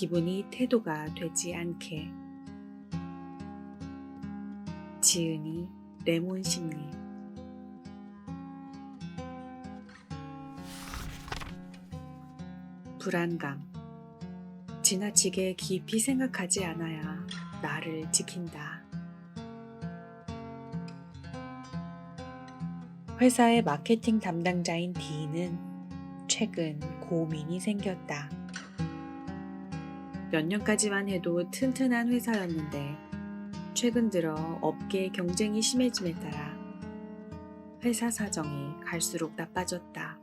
기분이 태도가 되지 않게 지은이 레몬 심리 불안감 지나치게 깊이 생각하지 않아야 나를 지킨다. 회사의 마케팅 담당자인 D는 최근 고민이 생겼다. 몇 년까지만 해도 튼튼한 회사였는데 최근 들어 업계 경쟁이 심해짐에 따라 회사 사정이 갈수록 나빠졌다.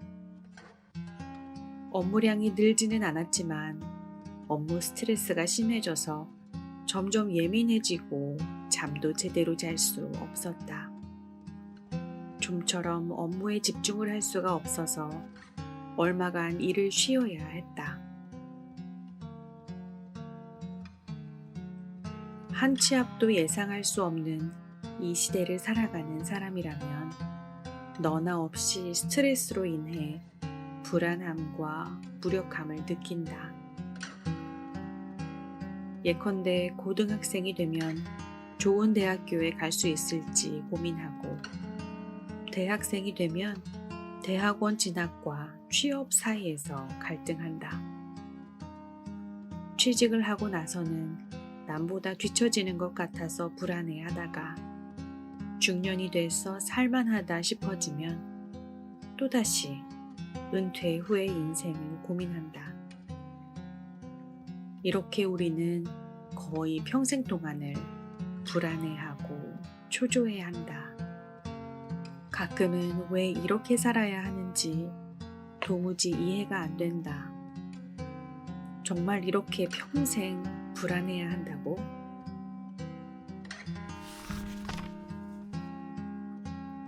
업무량이 늘지는 않았지만 업무 스트레스가 심해져서 점점 예민해지고 잠도 제대로 잘 수 없었다. 좀처럼 업무에 집중을 할 수가 없어서 얼마간 일을 쉬어야 했다. 한 치 앞도 예상할 수 없는 이 시대를 살아가는 사람이라면 너나 없이 스트레스로 인해 불안함과 무력함을 느낀다. 예컨대 고등학생이 되면 좋은 대학교에 갈 수 있을지 고민하고 대학생이 되면 대학원 진학과 취업 사이에서 갈등한다. 취직을 하고 나서는 남보다 뒤처지는 것 같아서 불안해 하다가 중년이 돼서 살만하다 싶어지면 또다시 은퇴 후의 인생을 고민한다. 이렇게 우리는 거의 평생 동안을 불안해하고 초조해 한다. 가끔은 왜 이렇게 살아야 하는지 도무지 이해가 안 된다. 정말 이렇게 평생 불안해야 한다고?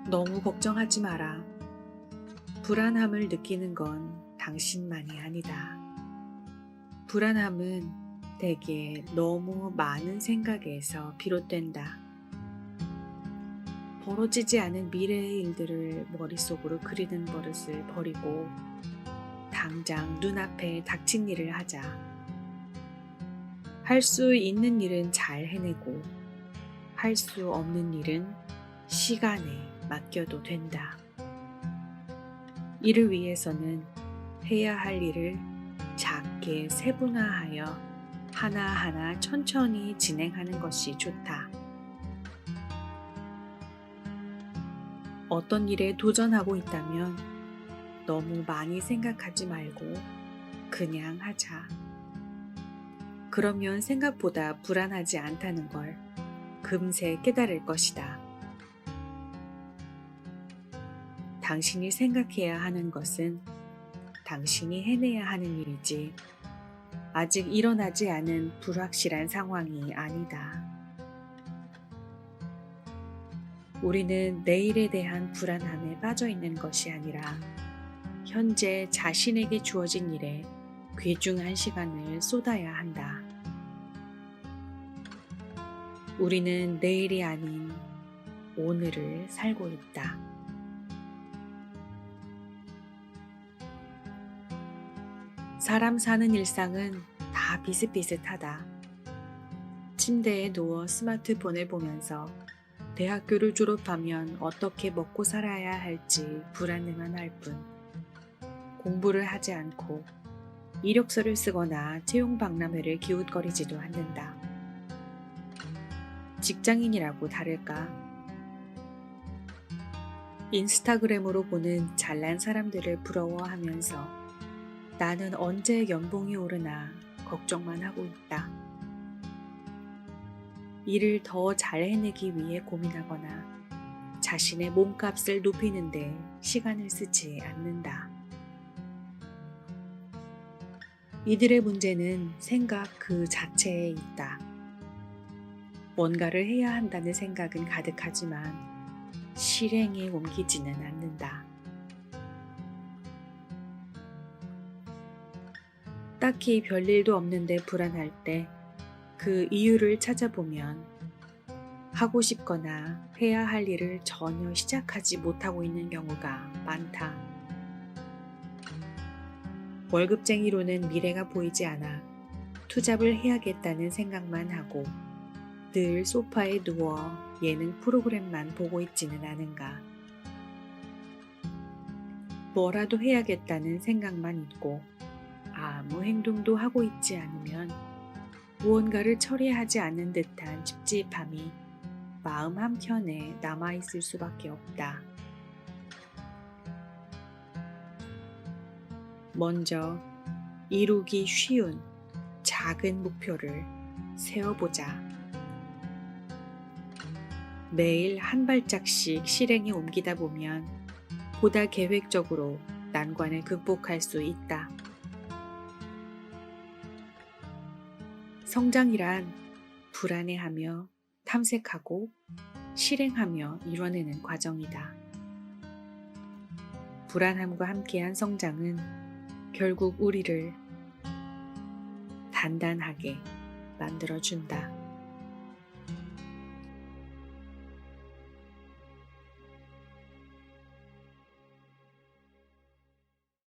너무 걱정하지 마라. 불안함을 느끼는 건 당신만이 아니다. 불안함은 대개 너무 많은 생각에서 비롯된다. 벌어지지 않은 미래의 일들을 머릿속으로 그리는 버릇을 버리고 당장 눈앞에 닥친 일을 하자. 할 수 있는 일은 잘 해내고 할 수 없는 일은 시간에 맡겨도 된다. 이를 위해서는 해야 할 일을 작게 세분화하여 하나하나 천천히 진행하는 것이 좋다. 어떤 일에 도전하고 있다면 너무 많이 생각하지 말고 그냥 하자. 그러면 생각보다 불안하지 않다는 걸 금세 깨달을 것이다. 당신이 생각해야 하는 것은 당신이 해내야 하는 일이지 아직 일어나지 않은 불확실한 상황이 아니다. 우리는 내일에 대한 불안함에 빠져 있는 것이 아니라 현재 자신에게 주어진 일에 귀중한 시간을 쏟아야 한다. 우리는 내일이 아닌 오늘을 살고 있다. 사람 사는 일상은 다 비슷비슷하다. 침대에 누워 스마트폰을 보면서 대학교를 졸업하면 어떻게 먹고 살아야 할지 불안해만 할 뿐. 공부를 하지 않고 이력서를 쓰거나 채용 박람회를 기웃거리지도 않는다. 직장인이라고 다를까? 인스타그램으로 보는 잘난 사람들을 부러워하면서 나는 언제 연봉이 오르나 걱정만 하고 있다. 일을 더 잘 해내기 위해 고민하거나 자신의 몸값을 높이는데 시간을 쓰지 않는다. 이들의 문제는 생각 그 자체에 있다. 뭔가를 해야 한다는 생각은 가득하지만 실행에 옮기지는 않는다. 딱히 별일도 없는데 불안할 때 그 이유를 찾아보면 하고 싶거나 해야 할 일을 전혀 시작하지 못하고 있는 경우가 많다. 월급쟁이로는 미래가 보이지 않아 투잡을 해야겠다는 생각만 하고 늘 소파에 누워 예능 프로그램만 보고 있지는 않은가. 뭐라도 해야겠다는 생각만 있고 아무 행동도 하고 있지 않으면 무언가를 처리하지 않는 듯한 찝찝함이 마음 한켠에 남아있을 수밖에 없다. 먼저 이루기 쉬운 작은 목표를 세워보자. 매일 한 발짝씩 실행에 옮기다 보면 보다 계획적으로 난관을 극복할 수 있다. 성장이란 불안해하며 탐색하고 실행하며 이뤄내는 과정이다. 불안함과 함께한 성장은 결국 우리를 단단하게 만들어준다.